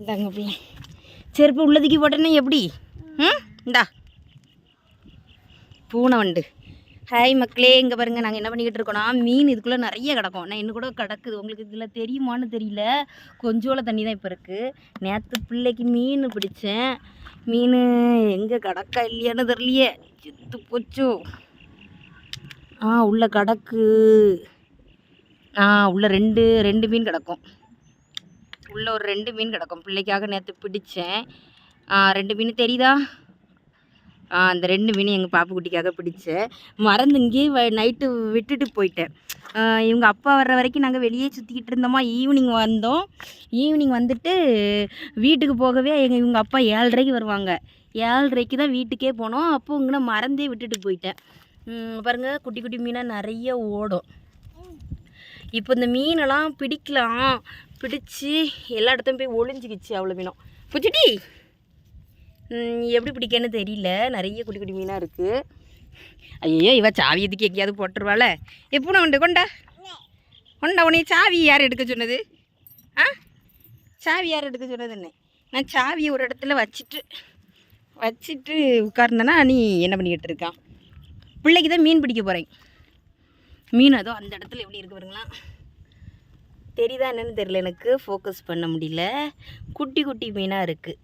இந்தாங்க பிள்ளை. செருப்பு உள்ளதுக்கு போட்டேன்னா எப்படி? ம்? இந்தா. பூனை வண்டு. ஹாய் மக்களே இங்கே பாருங்கள் நாங்கள் என்ன பண்ணிக்கிட்டு இருக்கோம்னா மீன் இதுக்குள்ளே நிறைய கிடக்கும். நான் இன்னும் கூட கிடக்குது. உங்களுக்கு இதில் தெரியுமான்னு தெரியல. கொஞ்சோல தண்ணி தான் இப்போ இருக்குது நேற்று பிள்ளைக்கு மீன் பிடிச்சேன். மீன் எங்கே கிடக்கா இல்லையான்னு தெரியலையே. சித்து போச்சோ. ஆ உள்ள கிடக்கு. ஆ உள்ள ரெண்டு ரெண்டு மீன் கிடக்கும். உள்ளே ஒரு ரெண்டு மீன் கிடக்கும். பிள்ளைக்காக நேற்று பிடிச்சேன். ரெண்டு மீன் தெரியுதா? அந்த ரெண்டு மீன் எங்கள் பாப்புக்குட்டிக்காக பிடிச்சேன். மறந்து இங்கேயே நைட்டு விட்டுட்டு போயிட்டேன். இவங்க அப்பா வர்ற வரைக்கும் நாங்கள் வெளியே சுற்றிக்கிட்டு இருந்தோமா ஈவினிங் வந்தோம். ஈவினிங் வந்துட்டு வீட்டுக்கு போகவே எங்கள் இவங்க அப்பா ஏழரைக்கு வருவாங்க. ஏழரைக்கு தான் வீட்டுக்கே போனோம். அப்போ இங்கே மறந்தே விட்டுட்டு போயிட்டேன். பாருங்கள் குட்டி குட்டி மீனாக நிறைய ஓடும். இப்போ இந்த மீனெல்லாம் பிடிக்கலாம். பிடிச்சி எல்லா இடத்தையும் போய் ஒளிஞ்சிக்கிச்சு அவ்வளோ மீனும். புச்சிட்டி. எப்படி பிடிக்கன்னு தெரியல. நிறைய குட்டி குட்டி மீனாக இருக்குது ஐயோ இவ சாவி எதுக்கு எங்கேயாவது போட்டுருவாள? எப்போ உண்டு கொண்டா. கொண்டா உன்னை சாவி யார் எடுக்க சொன்னது? ஆ? சாவி யார் எடுக்க சொன்னதுன்னு? நான் சாவியை ஒரு இடத்துல வச்சுட்டு வச்சுட்டு உட்கார்ந்தேன்னா நீ என்ன பண்ணிக்கிட்டு இருக்கான்? பிள்ளைக்கு தான் மீன் பிடிக்க போகிறேன் மீன் அதோ அந்த இடத்துல எப்படி இருக்கு பாருங்களா? தெரியுதா என்னன்னு தெரியல எனக்கு ஃபோக்கஸ் பண்ண முடியல. குட்டி குட்டி மீனாக இருக்குது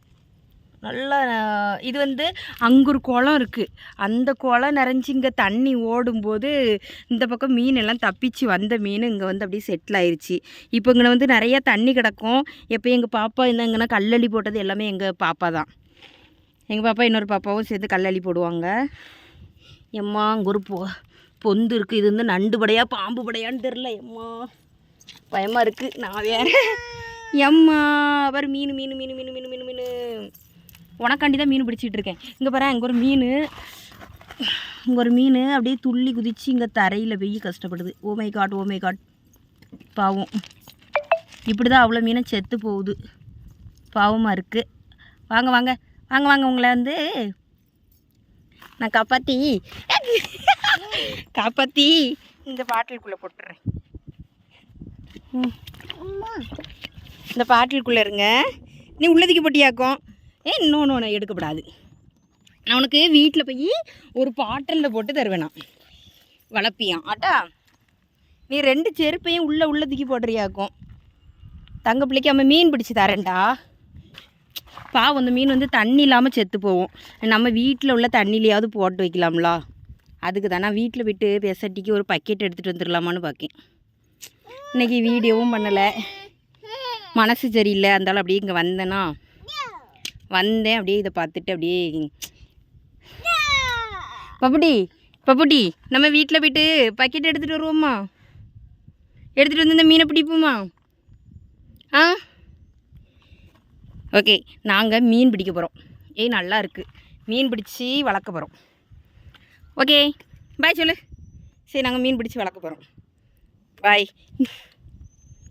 நல்லா இது வந்து அங்கே ஒரு குளம் இருக்குது அந்த குளம் நிறைஞ்சி இங்கே தண்ணி ஓடும்போது இந்த பக்கம் மீன் எல்லாம் தப்பிச்சு வந்த மீன் இங்கே வந்து அப்படியே செட்டில் ஆயிடுச்சு இப்போ இங்கே வந்து நிறையா தண்ணி கிடக்கும். எப்போ எங்கள் பாப்பா இருந்தால் இங்கேனா கல்லளி போட்டது எல்லாமே எங்கள் பாப்பா தான். எங்கள் பாப்பா இன்னொரு பாப்பாவும் சேர்ந்து கல்லளி போடுவாங்க. எம்மா அங்கே ஒரு பொந்து இருக்குது இது வந்து நண்டு படையா பாம்பு படையான்னு தெரில எம்மா பயமாக இருக்குது நான் வேற. எம்மா பாரு மீன் மீன் மீன் மீன் மீன் மீன் மீன். உனக்காண்டி தான் மீன் பிடிச்சிட்டு இருக்கேன். இங்கே பாரு இங்கே ஒரு மீன். இங்கே ஒரு மீன். அப்படியே துள்ளி குதித்து இங்கே தரையில் போய் கஷ்டப்படுது. ஓமை காட் ஓமை காட் பாவம். இப்படி தான் அவ்வளோ மீனை செத்து போகுது. பாவமாக இருக்குது வாங்க வாங்க. வாங்க வாங்க உங்களை வந்து நான் காப்பாற்றி காப்பாற்றி இந்த பாட்டிலுக்குள்ளே போட்டுறேன். இந்த பாட்டிலுக்குள்ளே இருங்க. நீ உள்ளதுக்கு போட்டியாக்கும் ஏ இன்னொன்று ஒன்று எடுக்கப்படாது. நான் உனக்கு வீட்டில் போய் ஒரு பாட்டிலில் போட்டு தருவேன். நான் வளர்ப்பியான் ஆட்டா. நீ ரெண்டு செருப்பையும் உள்ளே உள்ளதுக்கு போடுறியாக்கும் தங்க பிள்ளைக்கு அவன் மீன் பிடிச்சி தரேன்டா. பாவம் அந்த மீன் வந்து தண்ணி இல்லாமல் செத்து போகும். நம்ம வீட்டில் உள்ள தண்ணிலையாவது போட்டு வைக்கலாம்ல. அதுக்கு தான் நான் வீட்டில் விட்டு பெசட்டிக்கு ஒரு பக்கெட் எடுத்துகிட்டு வந்துடலாமான்னு பார்க்கேன் இன்றைக்கி வீடியோவும் பண்ணலை. மனசு சரியில்லை அந்தாலும் அப்படியே இங்கே வந்தேனா? வந்தேன் அப்படியே இதை பார்த்துட்டு அப்படியே பப்புடி பப்புடி நம்ம வீட்டில் போயிட்டு பக்கெட் எடுத்துகிட்டு வருவோமா? எடுத்துகிட்டு வந்து இந்த மீனை பிடிப்போம்மா ஆ? ஓகே நாங்கள் மீன் பிடிக்க போகிறோம் ஏய் நல்லா இருக்குது மீன் பிடிச்சி வளர்க்க போகிறோம் ஓகே பாய் சொல்லு. சரி நாங்கள் மீன் பிடிச்சி வளர்க்க போகிறோம் பாய்